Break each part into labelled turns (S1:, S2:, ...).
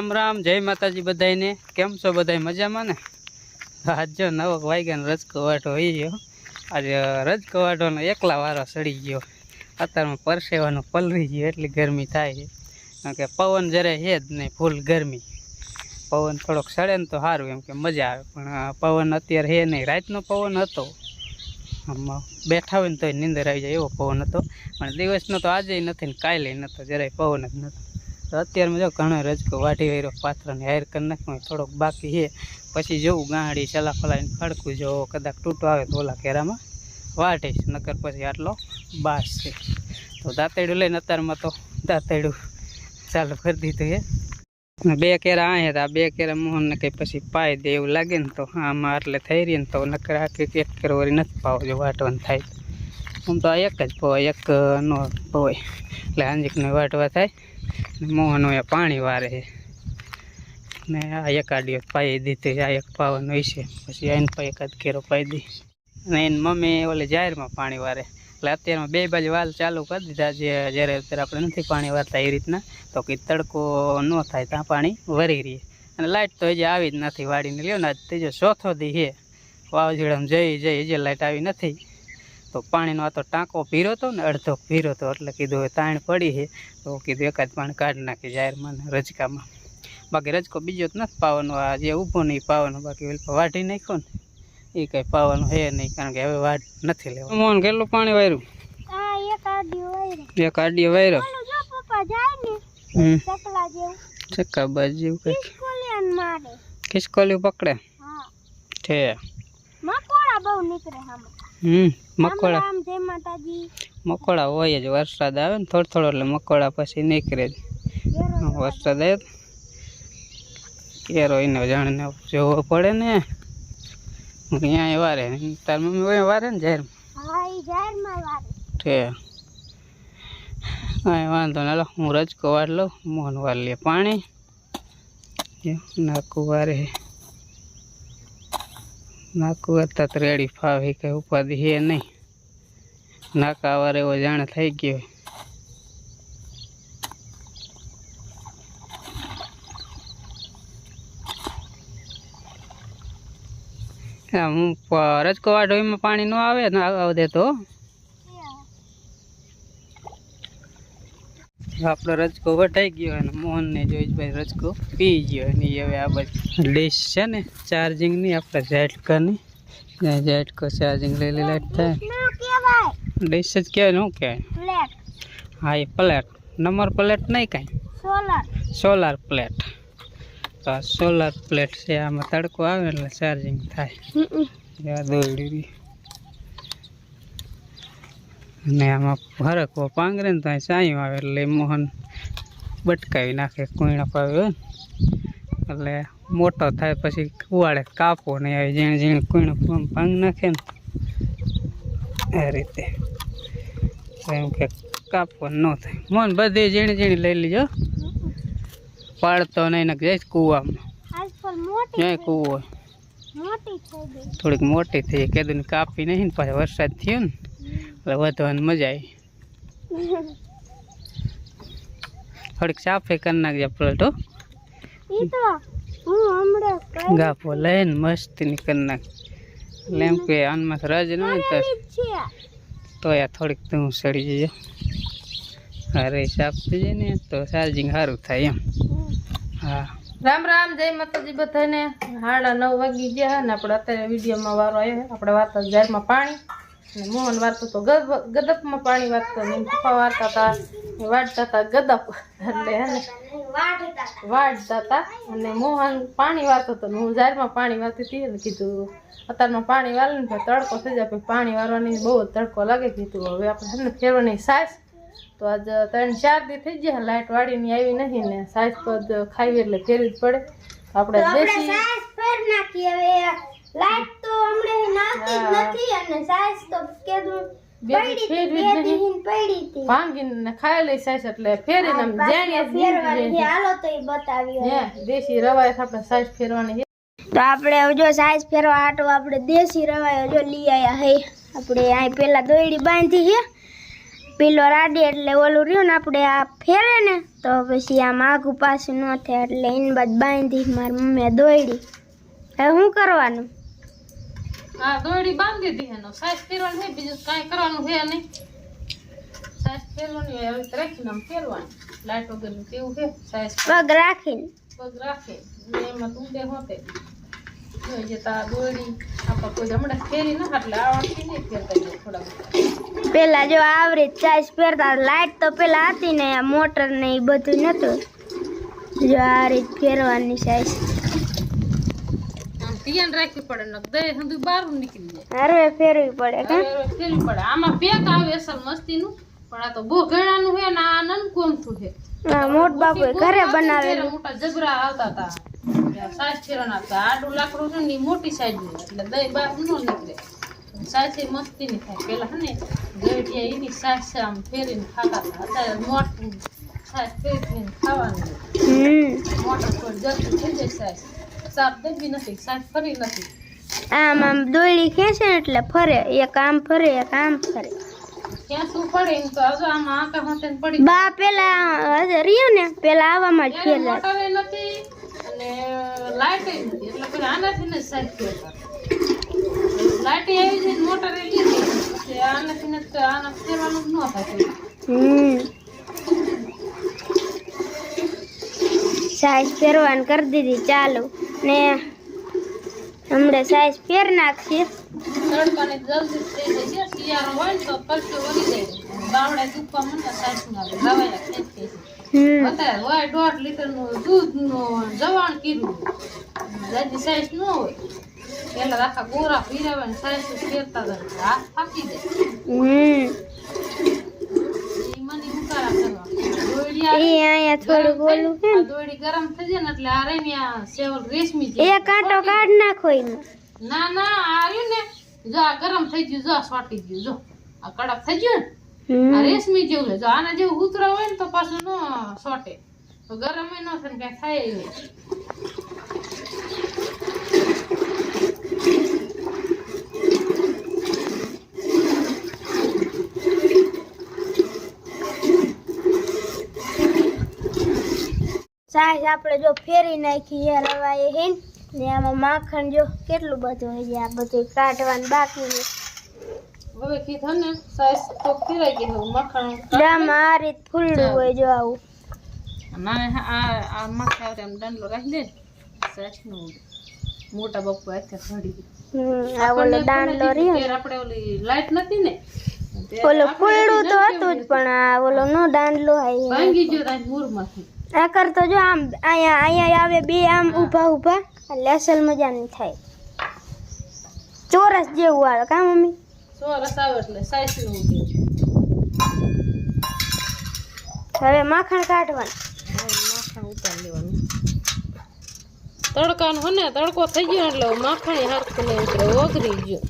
S1: રામ રામ, જય માતાજી બધાયને. કેમ છો બધાય? મજામાં ને? આજ જો નવો વાગ્યાનો રજ કવાટો હોઈ ગયો. આજે રજ કવાટોનો એકલા વારો સડી ગયો. અત્યારમાં પરસેવાનો પલરી ગયો, એટલી ગરમી થાય કારણ કે પવન જરા છે જ નહીં, ફૂલ ગરમી. પવન થોડોક સડે ને તો સારું, એમ કે મજા આવે. પણ પવન અત્યારે છે નહીં. રાતનો પવન હતો. આમાં બેઠા હોય ને તોય નીંદર આવી જાય એવો પવન હતો. પણ દિવસનો તો આજે નથી ને કાલે નહોતો જરાય પવન જ નહોતો અત્યારમાં જો ઘણો રજકો વાઢી વાર્યો પાત્રને હાયર કરી નાખ્યો થોડોક બાકી છે. પછી જોઉં ગાંડી ચલા ફલાઈને ફડકું જો કદાચ તૂટો આવે તો ઓલા કેરામાં વાટીશ નકર પછી આટલો બાસ છે. તો દાંતેડું લઈને અત્યારમાં તો દાંતેડું ચાલુ કરી દીધું છે. બે કેરા આ હતા બે કેરા મોહનને કંઈ પછી પાય દે એવું લાગે ને તો આમાં એટલે થઈ રહી ને તો નકર આખી એક કેરો વળી નથી પાવો જો વાટવાનું થાય. આમ તો આ એક જ પવાય એક નો પવાય એટલે આંજીકને વાટવા થાય. ને એ પાણી વારે છે. ને આ એક આડીઓ પાઈ દીધી આ એક પાવાનો છે. પછી એને પાઈ એકાદ કેરો પાઈ દી. અને એની મમ્મી ઓલે જાહેરમાં પાણી વારે. એટલે અત્યારમાં બે બાજુ વાલ ચાલુ કરી દીધા જે જ્યારે અત્યારે આપણે નથી પાણી વારતા એ રીતના. તો કે તડકો ન થાય, ત્યાં પાણી વરી રહીએ અને લાઇટ તો હજી આવી જ નથી વાળીને લ્યો ને ત્રીજો ચોથો દી છે. વાવાઝોડામાં જઈ જઈ હજી લાઇટ આવી નથી. તો પાણીનો આ તો ટાંકો ભીરો હતો ને અડધો ભીરો હતો એટલે કીધું હવે તાણ પડી છે. તો કીધું એકાદ પાણી કાઢી નાખી જાહેરમાં મને રજકામાં. બાકી રજકો બીજો જ નથી પાવાનો આ જે ઊભો નહીં પાવાનો. બાકી ઓલી વાઢી નાખ્યો ને એ કંઈ પાવાનું છે નહીં કારણ કે હવે વાઢ નથી લેવા મોહન કેટલું પાણી વાર્યું
S2: આ એક આડી હોય
S1: આડીઓ વાર્યો
S2: ઓલું જો પપ્પા જાય ને
S1: હમ.
S2: ચકલા જેવું.
S1: ચક્કા બાજ જેવું કંઈક. પકડે? છે.
S2: મકોડા બહુ નીકળે આમાં
S1: હમ મકોડા. મકોડા હોય જ વરસાદ આવે ને થોડો થોડો એટલે મકોડા પછી નીકળે જ. વરસાદ આવે કેરો એને જાણે જોવો પડે ને. અહીંયા વારે તાર મમ્મી હોય વારે ને
S2: જાહેરમાં વારે.
S1: કાંઈ વાંધો ના લો હું રજકો વાર લઉં મોહન વાર લે પાણી. નાખું વારે. નાકું હતા ત્રેડી રેડી ફાવે કંઈ ઉપાધિ હે નહીં. નાકા વાર એવો જાણે થઈ ગયો. હા, રજકો વાઢો એમાં પાણી ન આવે ને આવદે તો. આપણો રજકો વટાઈ ગયો અને મોહનને જોઈશભાઈ રજકો પી ગયો અને ઈ હવે આ બાજુ ડીશ છે ને ચાર્જિંગની આપણે ઝાટકાની. જ્યાં ઝાટકો ચાર્જિંગ લઈ લે લાઈટ થાય.
S2: નો કહેવાય
S1: ડીશ જ કહેવાય ને શું કહેવાય?
S2: ફ્લેટ
S1: હા એ પ્લેટ નંબર પ્લેટ નહીં કાંઈ?
S2: સોલર
S1: સોલાર પ્લેટ તો આ સોલાર પ્લેટ છે આમાં તડકો આવે એટલે ચાર્જિંગ થાય. યાદ દોડી અને આમાં ફરકવો પાંગરે ને ત્યાં સાયું આવે એટલે મોહન બટકાવી નાખે કુઈણા પાવી ને. એટલે મોટો થાય પછી કુવાડે કાપો ને આવી ઝીણ ઝીણે કુઈણો પાંગ નાખે ને. એ રીતે. એમ કે કાપો ન થાય. મોહન બધી ઝીણી ઝીણી લઈ લીજો. પાડતો નહીં જઈશ કૂવામાં. ક્યાંય કૂવો
S2: મોટી થઈ ગઈ.
S1: થોડીક મોટી થઈ કીધું કાપી નહીં ને પાછા વરસાદ થયો ને. વધવાની મજા આવી. થોડીક સાફે કરી નાખજે પ્લોટ
S2: ઈ તો હું હમણાં કઈ
S1: ગાફો લઈને મસ્તી કરી નાખ. એટલે એમ કે આનમાં રજ ન હોય તો યા થોડીક તું સડી જજો. અરે સાફ થઈ જાય ને તો ચાર્જિંગ સારું થાય એમ. હા.
S3: રામ રામ જય માતાજી બધાને. હાડા નવ વાગી ગયા ને આપણે અત્યારે વિડીયોમાં વારો આવ્યો આપણે વાત જાહેરમાં પાણી. અને મોહન વારતો તો ગદપમાં પાણી વારતો ને પપ્પા વારતા હતા વાટતા હતા ગદપ એટલે હે ને? હતા અને મોહન પાણી વારતો હતો હું જારમાં પાણી વારતી હતી અને કીધું અત્યારમાં પાણી વારે ને તડકો થઈ જાય પાણી વારવાની બહુ જ તડકો લાગે કીધું હવે આપણે ને ફેરવાની સાઈઝ. તો આજ ત્રણ ચાર દી થઈ ગયા લાઇટ વાળીની આવી નહીં ને સાઈઝ તો જ ખાવી એટલે ફેરવી જ પડે. આપણે દેશી
S2: ફેર જ
S3: હા.
S2: નથી અને સાઈઝ તો કેદું
S3: ફેરવી
S2: તો
S3: આપણે
S2: જો સાઈઝ આપણે દેશી રવાયો જો લઈ હે. આપણે અહીં પેલા દોયડી બાંધી છે. પીલો રાડી એટલે ઓલું રહ્યું ને આપણે આ ફેરે ને તો પછી આમ આઘું પાછું ન થાય એટલે એની બાદ બાંધી મારી મમ્મીએ દોડી હવે શું કરવાનું?
S3: હા દોરડી બાંધી દીધી એનો સાઈઝ ફેરવાનું છે બીજું કાંઈ કરવાનું છે નહીં. સાઈઝ ફેરવાની હવે રાખીને આમ ફેરવાની. લાઈટ વગરનું કેવું છે સાઈઝ
S2: પગ રાખીને.
S3: પગ રાખે. ને એમાં તું દે હોતે. જોઈ તા દોરડી આપણે કોઈ હમણાં ફેરી ના એટલે આવડતી નહીં ફેરતા થોડા
S2: પેલા જો આવરી ચાઈસ ફેરતા લાઈટ તો પેલા હતી ને મોટર ને એ બધું નતું. જો આ રીત ફેરવાની સાઈઝ
S3: ધ્યાન રાખવી પડે ને દહીં સુધી બહાર નીકળી જાય.
S2: હરવે ફેરવી પડે કે?
S3: ફેરવી પડે. આમાં પેક આવે અસલ મસ્તીનું પણ આ તો બહુ ઘણાનું હે ને આ નનકોમથું છે
S2: હા મોટ બાપુ ઘરે બનાવેલું.
S3: મોટા જબરા આવતા હતા સાઈઝ ફેરવાના હતા આડું લાકડું છે ને મોટી સાઈઝનું એટલે દહીં બહાર ન નીકળે. સાઈઝ મસ્તી ની થાય. પેલા ને ગળિયા એની સાઈઝ આમ ફેરીને ખાતા હતા અત્યારે મોટું સાસ ફેરી ફેરીને ખાવાનું. મોટો જતું થઈ જાય સાઈઝ સાપ દબી નથી સાઈઝ ફરી નથી
S2: આમ આમ દોયડી ખેંચે ને એટલે ફરે એક આમ ફરે એક આમ ફરે.
S3: ક્યાં શું પડે એમ તો હજુ આમાં આંકા હોતે ને પડી
S2: બા પેલા હજે રહ્યો ને પેલા આવામાં જ
S3: ત્યારે
S2: ફેરતા
S3: મોટરે નથી અને લાઇટ નથી એટલે પેલા આનાથી ને સાઈડ ફેરતા લાઇટ આવી છે મોટર એ લીધી પછી આનાથી ને તો આના ફેરવાનું જ ન થાય. કોઈ.
S2: હમ. સાઈઝ ફેરવાનું કરી દીધી ચાલુ. ને હમણાં સાઈઝ પહેર નાખશે
S3: છે. હોય ને સાઈડ ના દોઢ જવાણ કીધું. જાજી સાઈઝ ન હોય. પેલા આખા ગોરા પીરાવે ને સાઈઝ ફેરતા જાય. હાથ થાકી જાય.
S2: હમ. અહીંયા થોડું
S3: ગરમ
S2: છે
S3: આ દોયડી ગરમ થઈ જાય ને એટલે આ રહી ને સેવલ રેશમી
S2: ને એ કાંટો કાઢ નાખો એમાં
S3: ના ના આર્યું ને જો આ ગરમ થઈ ગયું જો આ સ્વાટી ગયું જો. આ કડક થઈ ગયું ને? આ રેશમી જેવું છે. જો આના જેવું ઉતરા હોય ને તો પાછું ન સોટે તો ગરમ ન થાય ને કઈ થાય
S2: સાઈઝ આપણે જો ફેરી નાખી છે રવાએ હિન. ને આમાં માખણ જો કેટલું બધું હોય છે આ બધું કાઢવાનું બાકી છે.
S3: હવે કીધું ને સાઈઝ તો ફેરાઈ ગઈ હવે
S2: ડામાં આ રીત ફૂલડું હોય જો આવું.
S3: ના આ આ માથે આવે એમ દંડલો રાખી દે સાઈઝ મોટા બપ્પુ અત્યારે ઘડી
S2: હમ આ ઓલો દાંડલો રહ્યો
S3: આપણે ઓલી લાઈટ નથી ને તે
S2: ફૂલડું તો હતું જ પણ આ ઓલો નો દાંડલો હોય
S3: ભાંગી ગયો રાત મૂરમાંથી.
S2: આ કરતો જો આમ અહીંયા અહીંયા આવે બે આમ ઊભા ઊભા એટલે અસલ મજાની થાય. ચોરસ જેવું આવે કા મમ્મી?
S3: સો રસ આવે એટલે સાઈઝનું ઉગે
S2: હવે માખણ કાઢવાનું.
S3: માખણ ઉતાર લેવાનું. તડકાનું હે ને તડકો થઈ ગયો એટલે માખણ હરખું નહીં ઉતરે ઓગરી ગયો.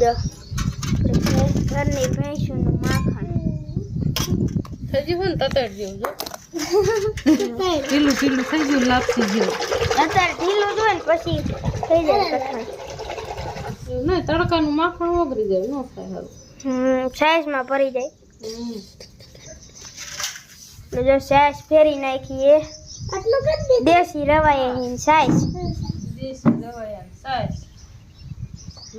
S2: દો. ઘરની ભેંસનું માખણ.
S3: થઈ ગયું હોય ને તતડ જેવું જો. ઢીલું ઢીલું થઈ ગયું લાપસી જેવું.
S2: અત્યારે ઢીલું જ ને પછી થઈ જાય કઠણ.
S3: નહીં તડકાનું માખણ ઓગરી જાય ન થાય હારું.
S2: સાઈઝમાં ભરી જાય. જો સાઈઝ ફેરી નાખીએ. દેશી રવાય સાઈઝ.
S3: દેશી રવાયા સાઈઝ.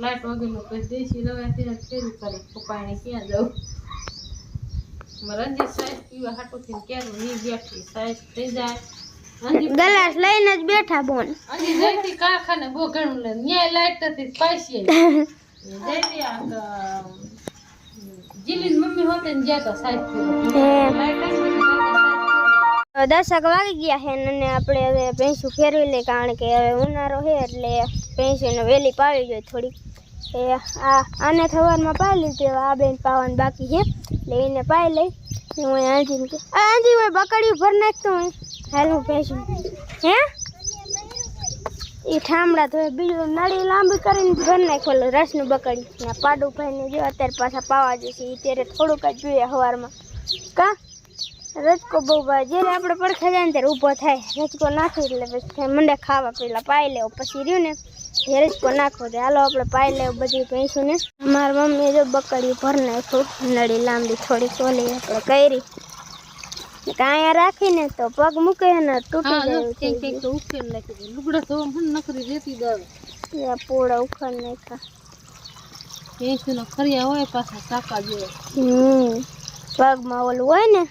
S3: લાઈટ વગરનું પછી દેશી રવા ત્યાં ફેરી કરી પપ્પાને ક્યાં જવું રંજી સાઈઝ પીવા હાટુથી ક્યારે નહીં બેઠી. સાઈઝ થઈ જાય.
S2: ગલાસ લઈને જ બેઠા બોન.
S3: અંજી જઈતી કારખાને ને ઘણું લે. ન્યાય લાઈટ નથી પાછી જઈતી આ જીલીન મમ્મી હોતે ને જ્યાં તો
S2: હે.
S3: લાઈટ
S2: વાગી ગયા છે અને આપણે હવે ભેંસું ફેરવી લઈએ કારણ કે હવે ઉનાળો છે એટલે ભેંસુને વહેલી પાવી જોઈએ થોડીક એ આ આને થવારમાં પાડી લીધી. આ બેન પાવાની બાકી છે. એટલે એને પાઈ લઈ. હું હું આંજીને કે આ આંજી હોય બકડી ભર નાખતો હોય. હાલ હું ભેંસું. હે? એ ઠામડા તો બીજું નળી લાંબી કરીને ભર નાખેલો રસનું બકડી. ને આ પાડું ભાઈને જો અત્યારે પાછા પાવા જશે. એ ત્યારે થોડુંક જ જોઈએ સવારમાં કા? રજકો બહુ જ્યારે આપણે પડખા જાય ને ત્યારે ઊભો થાય. રજકો નાખી એટલે પછી મંડે ખાવા પેલા પાઈ લેવો. પછી રહ્યું ને એ રજકો નાખો દે હાલો આપણે પાઈ લેવું બધી ભેંસું ને. મારા મમ્મીએ જો બકડી ભર નાખ્યું નળી લાંબી થોડી ચોલી આપણે કરી. કાંયા રાખીને તો પગ મૂકે ને તૂટી જાય
S3: ઉકેલ નાખી લુગડા તો નકરી રેતી દવે
S2: પૂળા ઉખડ નાખ્યા.
S3: ભેંસુનો ખરિયા હોય પાછા ચાકા જેવા.
S2: હમ પગમાં ઓલું હોય ને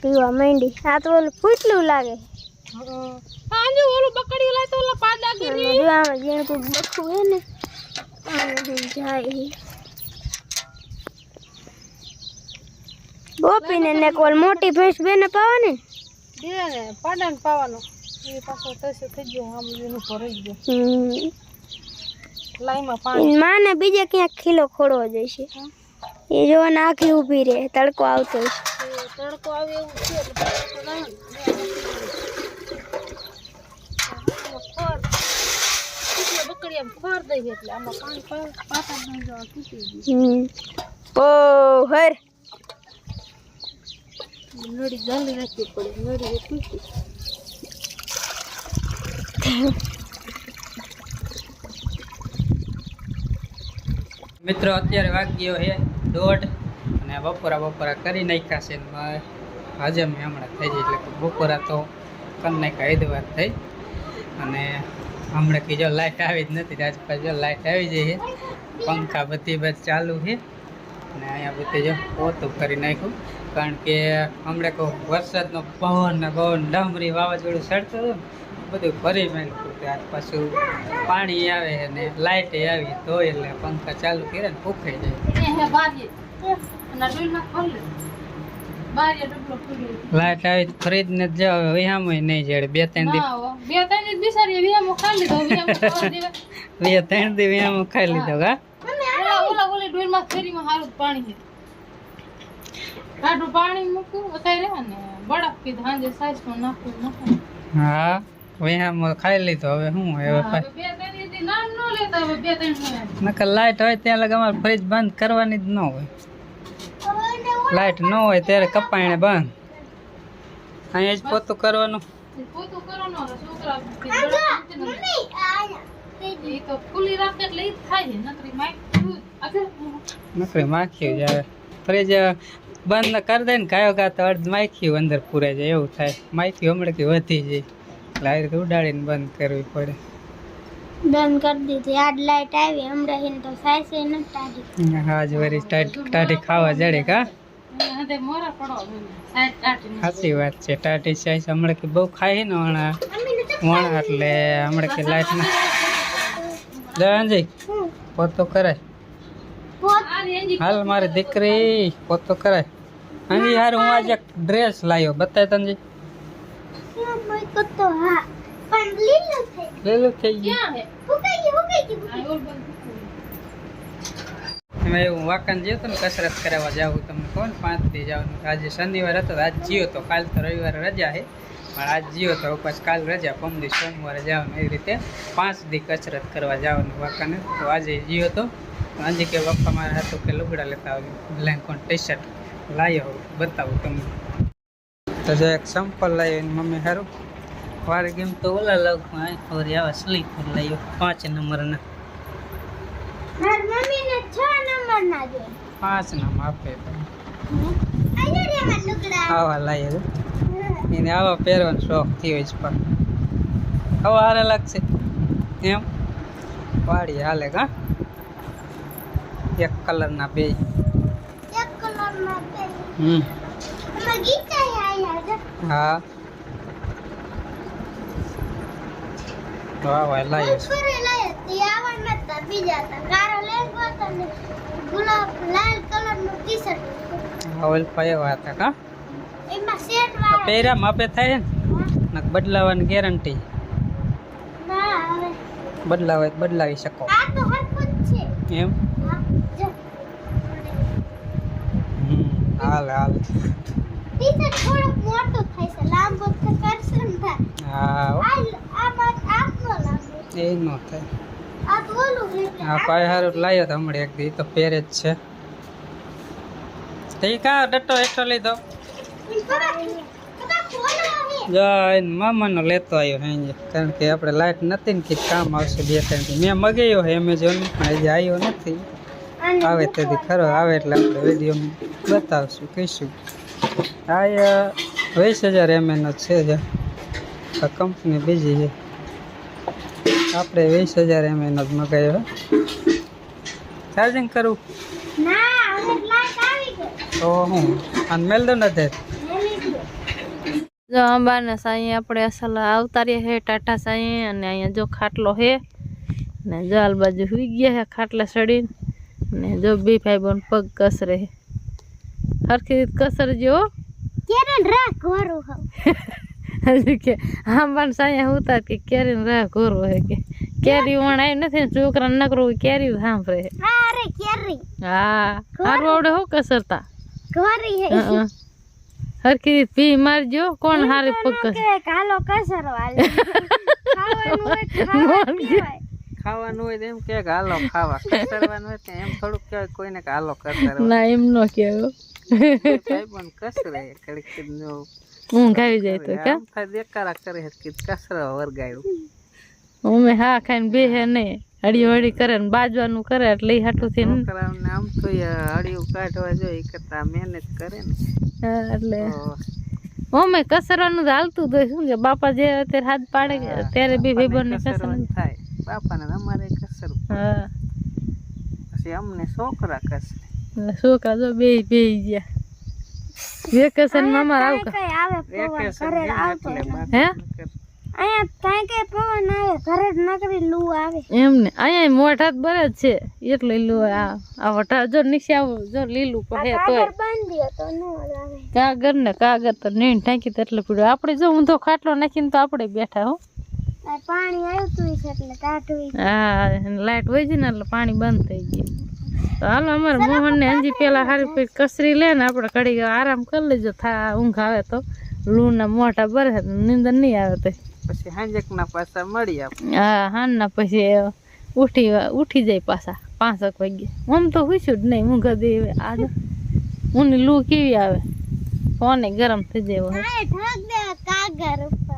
S2: પીવા માંડી. આ તો ઓલું ફૂટલું લાગે.
S3: આજે ઓલું બકડી લાય તો ઓલા પાડા
S2: આમાં જો આમાં જેને કોઈ બખું હોય ને. આમાં જાય. ગોપીને ને કોલ મોટી ભેંસ બેને પાવાની.
S3: દે ને પાડા ને પાવાનો. એ પાછો તસે થઈ ગયો આમ એનું ભરાઈ ગયો. લાઈમાં પાણી.
S2: માને બીજે ક્યાંક ખીલો ખોડવો જોઈશે. એ જો આખી ઊભી રહે તડકો આવતો
S3: તડકો આવે એવું છે એટલે તડકો ના આવે ને. આમાં ખોર એટલે ખોર દઈ એટલે આમાં પાણી પા- નહીં જવા તૂટી ગયું
S2: હમ.
S3: નળી જલ્દી રાખવી પડે નળી તૂટી
S1: મિત્રો અત્યારે વાગ્યો છે દોઢ અને બપોરા બપોરા કરી નાખ્યા છે આજે મેં હમણાં થઈ જાય એટલે કે બપોરા તો કરી નાખ્યા એ વાત થઈ. અને હમણાં કે જો લાઇટ આવી જ નથી રાજપાસ જો લાઇટ આવી જઈ છે. પંખા બધી બધી ચાલુ છે. અને અહીંયા બધી જો પોતું કરી નાખ્યું. કારણ કે હમણાં કહું વરસાદનો પવન ને પવન, ડામરી વાવાઝોડું સડતું હતું બધું ભરી મેળવ્યું આજ પાછું પાણી આવે ને લાઇટ આવી તો એટલે પંખા ચાલુ કર્યા ને, ભૂખાઈ જાય. લાઇટ આવી ફ્રીજ ને જ જાવ વિહામય નહીં જડે. બે ત્રણ દી
S3: બે ત્રણ દિવસ બિસારી વિહામો ખાઈ લીધો.
S1: બે ત્રણ દી વિહામો ખાઈ લીધો કા
S3: ઓલા ઓલા ઓલી ફેરી માં હારું પાણી છે. ટાઢું પાણી મૂક્યું અત્યારે અને બરફ કીધું સાંજે સાઈઝમાં નાખવું નાખવું
S1: હા વિહામો ખાઈ લીધો હવે શું હવે
S3: હા, હવે બે ત્રણ દી નામ ન લેતા હવે બે ત્રણ મહિના
S1: નકર લાઈટ હોય ત્યાં લગી અમારે ફ્રીજ બંધ કરવાની જ ન હોય. લાઇટ ન હોય ત્યારે કપાયણે બંધ. અહીંયા જ પોતું કરવાનું.
S3: નકરી માઇક આગળ
S1: નકરી માખી જ આવે ફ્રીજ બંધ કરી દે ને કાયો કા તો અડધ માખી અંદર પૂરાઈ જાય એવું થાય. માખી હમણાંથી વધી જાય. એટલે ઉડાડીને બંધ કરવી પડે.
S2: બંધ કરી દીધી. આજ લાઈટ આવી હમણાં હિન તો સાયસે નથી તારી.
S1: હા જ વળી ટાઢી ટાઢી ખાવા જડે કા? સાચી વાત છે. ટાટી સાઈઝ હમણાં કે બહુ ખાઈ ને વણા વણા એટલે હમણાં કે લાઈટ ના. દયાનજી પોતો કરાય। હાલ મારી દીકરી પોતો કરાય. હાજી યાર હું આજે ડ્રેસ લાવ્યો બતાય તનજી
S2: તો હા. પણ લીલો થઈ
S1: લેલું થઈ ગયું.
S3: ક્યાં હું
S1: વાંકાને જ્યો તો કસરત કરાવવા જાવ તમને કોણ પાંચ દી જવાનું આજે શનિવાર હતો, આજ જીઓ તો, કાલ તો રવિવારે રજા છે. પણ આજ જીયો તો પછી કાલ રજા પમદી સોમવારે જવાનું એવી રીતે પાંચ દી કસરત કરવા જવાનું વાકાને. તો આજે જીયો તો, આજે કે પપ્પા મારે હતું કે લુગડા લેતા આવ્યું બ્લેન્કોન ટી શર્ટ લાવ્યો બતાવું તમને. તો જો એક સંપલ લાવ્યો એની મમ્મી સારું વારે ગેમ તો ઓલા લગમાં ફરી આવે સ્લીપર લાવ્યો પાંચ નંબરના
S2: મારી મમ્મીને છ નંબર ના જોઈએ
S1: પાંચ નામ આપે આવા લાવ્યો એને આવા પહેરવાનો શોખ થયો જ પણ. હવે હારે લાગશે. એમ? વાડી હાલે કા? એક કલરના બે.
S2: એક
S1: હમ. હા. વાહ વાહ
S2: લાય નતા બીજા કારો લેંગો હતો ગુલાબ લાલ કલરનું ટી શર્ટ
S1: ઓલ પાયા હતા કા
S2: એમાં સેટ
S1: આ
S2: વાળા
S1: પહેર્યા માપે થાય ને? નક બદલાવાની ગેરંટી
S2: ના હવે.
S1: બદલાવે બદલાવી શકો.
S2: આ તો હરખું છે.
S1: એમ? હાલ હાલે હાલે.
S2: ટી શર્ટ થોડુંક મોટું થાય છે લાંબો કરશે ને
S1: હા હો.
S2: આ આ આપનો લાંબો.
S1: એ ન થાય.
S2: આ
S1: પાય હારું લાવ્યો તો હમણાં એક દી તો પહેરે જ છે. ઠીક કા ડટ્ટો એકટો લીધો મામાનો લેતો આવ્યો હે કારણ કે આપણે લાઈટ નથી ને કે કામ આવશે બે ત્રણથી મેં મગાવ્યો હે એમેઝોન પણ હજી આવ્યો નથી. આવે તેથી ખરો, આવે એટલે આપણે વીડિયો બતાવશું, કહીશું. આ વીસ હજાર એમએનો છે જ. આ કંપની બીજી છે. આપણે વીસ હજાર એમએન જ મગાવ્યો ચાર્જિંગ કરવું
S2: ના હવે લાઈટ આવી ગઈ
S1: તો હું? અને મેલ દો નથી
S3: જો અંબાને સાંઈ આપણે અસલ આવતાર્યા હે ટાટા સાંઈ અને અહીંયા જો ખાટલો હે ને જો આલ બાજુ સુઈ ગયા હે ખાટલા ચડીને ને જો બે ભાઈ બોન પગ કસરે છે હરખી કસરજો હો.
S2: કેરે
S3: હજી કે આંબાને ને ઉતાર કે કેરીને રાહ ઘોરો હે કે. કેરી વણાય નથી છોકરા છોકરાને નકરું કેરી સાંભળે. હા
S2: અરે કેરી.
S3: હા હારું આવડે હો કસરતા.
S2: ઘોરી હે.
S3: હરકી હરખી રીત મારજો કોણ હારી પગ
S2: કે કાલો કસર વાલે ખાવાનું હોય તો હોય
S1: ખાવાનું હોય તો એમ કે હાલો ખાવા. કસરવાનું હોય તો એમ થોડુંક કહેવાય કોઈને કે હાલો કસર
S3: ના એમ નો કેવું
S1: કઈ પણ કસરે કડીક
S3: ઊંઘ આવી જાય તો કા
S1: આમ થાય દેકારા કરે કે કીધું કસરવા વર્ગાયું
S3: અમે હા ખાઈને બે હે નહીં હળી હળી કરે ને બાજવાનું કરે એટલે ઈ હાટું થી
S1: આમ તો હળિયું કાઢવા જોઈએ એ કરતા મહેનત કરે ને
S3: એટલે
S1: તો
S3: અમે કસરવાનું તો હાલતું તો શું કે બાપા જે અત્યારે હાથ પાડે ત્યારે બી ભાઈ ને કસર
S1: થાય બાપાને ને અમારે કસર
S3: હા
S1: પછી અમને છોકરા કસરે
S3: છોકરા જો બે બે ગયા વેકેશનમાં અમારે આવ
S2: કઈ આવે પવન ઘરે આવતો
S3: હે?
S2: અહીંયા કઈ કઈ પવન આવે ઘરે જ નકરી લૂ આવે.
S3: એમ ને. અહીંયા મોઢા બરે જ છે. એટલે લૂ આ આ વટા જો નીચે આવું જો લીલું પણ તો
S2: કાગળ તો ન આવે.
S3: કાગર ને કાગર તો નીણ ટાંકી તો એટલે પીડ્યું. આપણે જો ઊંધો ખાટલો નાખીને તો આપણે બેઠા હો.
S2: પાણી આવતું છે એટલે ટાઢું
S3: હા લાઈટ હોય છે ને એટલે પાણી બંધ થઈ ગયું. તો હાલો અમારે મોહન ને હજી પેલા હારી પછી કસરી લે ને આપણે કડી આરામ કરી લેજો થા ઊંઘ આવે તો. લૂણ ના મોટા બરે નીંદર નહીં આવે તો
S1: પછી હાંજક ના પાછા મળી આપણે
S3: હા હાન ના પછી ઉઠી ઉઠી જાય પાછા પાંચક વાગે આમ તો હુંશું જ નહીં ઊંઘ દે આજે. ઊની લૂ કેવી આવે? ફોને ગરમ થઈ જાય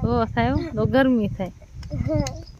S3: ઓ થાય તો ગરમી થાય.